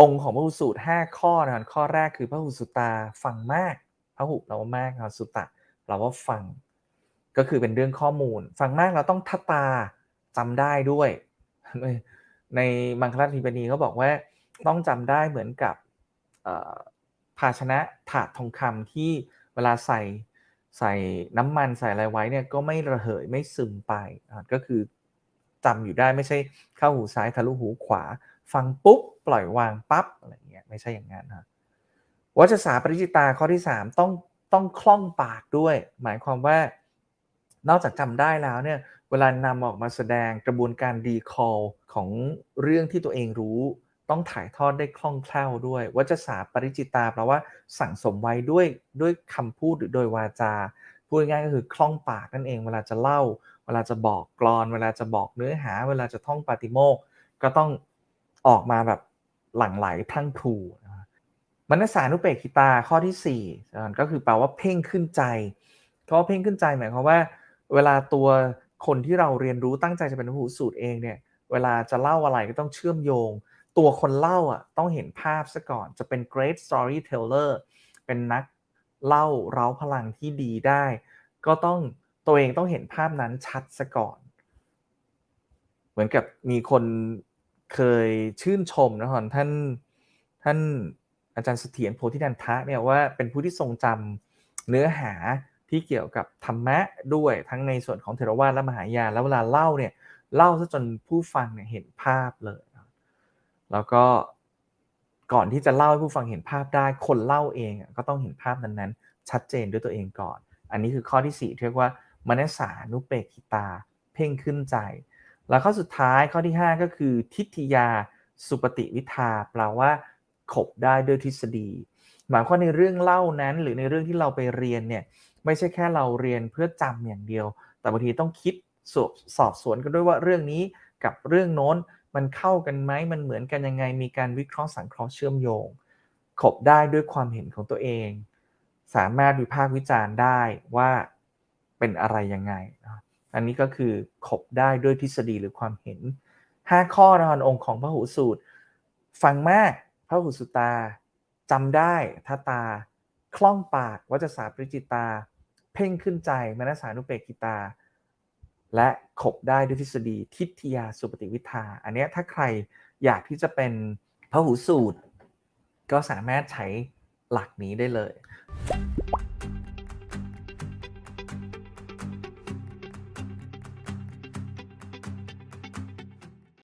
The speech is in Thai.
องค์ของพระหุสูตรห้าข้อนะครับข้อแรกคือพระหุสุตาฟังมากพระหุแปลว่ามากครับสุตะแปลว่าฟัง ก็คือเป็นเรื่องข้อมูล ฟังมากเราต้องทัตาจำได้ด้วย ในมังคลทีปณีเขาบอกว่าต้องจำได้เหมือนกับภาชนะถาดทองคำที่เวลาใส่ใส่น้ำมันใส่อะไรไว้เนี่ยก็ไม่ระเหยไม่ซึมไปก็คือ จำอยู่ได้ไม่ใช่เข้าหูซ้ายทะลุหูขวา ฟังปุ๊บ ปล่อยวางปั๊บอะไรเงี้ยไม่ใช่อย่างนั้นนะวัชสาปริจิตาข้อที่ 3 ต้องต้องคล่องปากด้วย หมายความว่านอกจากจำได้แล้วเนี่ยเวลานำออกมาแสดงกระบวนการดีคอลของเรื่องที่ตัวเองรู้ ต้องถ่ายทอดได้คล่องแคล่วด้วยวัชสาปริจิตาแปลว่าสั่งสมไว้ด้วยด้วยคำพูดหรือโดยวาจาพูดง่ายก็คือคล่องปากนั่นเองเวลาจะเล่า เวลาจะบอกกลอน เวลาจะบอกเนื้อหา เวลาจะท่องปาติโมกก็ต้องออกมาแบบหลั่งไหลพลั่งพลูนะมนสานุเปกขิตาข้อที่4ก็คือแปลว่าเพ่งขึ้นใจเพราะว่าเพ่งขึ้นใจหมายความว่า เวลาตัวคนที่เราเรียนรู้ตั้งใจจะเป็นผู้สูตรเองเนี่ยเวลาจะเล่าอะไรก็ต้องเชื่อมโยง ตัวคนเล่าอะต้องเห็นภาพซะก่อนจะเป็น great storyteller เป็นนักเล่าเร้าพลังที่ดีได้ ก็ต้อง ตัวเองต้องเห็นภาพนั้นชัดซะก่อน เหมือนกับมีคนเคยชื่นชมนะครับท่านท่านอาจารย์เสถียรโพธินันทะเนี่ยว่าเป็นผู้ที่ทรงจำเนื้อหาที่เกี่ยวกับธรรมะด้วยทั้งในส่วนของเทรวาสและมหายานแล้วเวลาเล่าเนี่ยเล่าซะจนผู้ฟังเนี่ยเห็นภาพเลย แล้วก็ก่อนที่จะเล่าให้ผู้ฟังเห็นภาพได้ คนเล่าเองก็ต้องเห็นภาพนั้นๆชัดเจนด้วยตัวเองก่อน อันนี้คือข้อที่ 4 เรียกว่า มนสานุเปกขิตา เพ่งขึ้นใจ แล้วข้อสุดท้ายข้อที่ 5 ก็คือ ทิฏฐิยาสุปฏิวิทาแปลว่า ขบได้ด้วยทฤษฎี หมายความในเรื่องเล่านั้น หรือในเรื่องที่เราไปเรียนเนี่ยไม่ใช่แค่เราเรียนเพื่อจำอย่างเดียว แต่บางทีต้องคิดสอบสอบสวนกันด้วยว่าเรื่องนี้กับเรื่องโน้นมันเข้ากันไหมมันเหมือนกันยังไง มีการวิเคราะห์สังเคราะห์เชื่อมโยง ขบได้ด้วยความเห็นของตัวเอง สามารถวิพากษ์วิจารณ์ได้ว่า เป็นอะไรยังไง อันนี้ก็คือขบได้ด้วยทฤษฎีหรือความเห็น 5 ข้อนะองค์ของพระหูสูตร ฟังมากพระหูสุตาจำได้ทัตตา คล่องปากวัจสาปริจิตา เพ่งขึ้นใจมนสานุเปกิตา และขบได้ด้วยทฤษฎีทิฏฐิยาสุปฏิวิทา อันนี้ถ้าใครอยากที่จะเป็นพระหูสูตร ก็สามารถใช้หลักนี้ได้เลย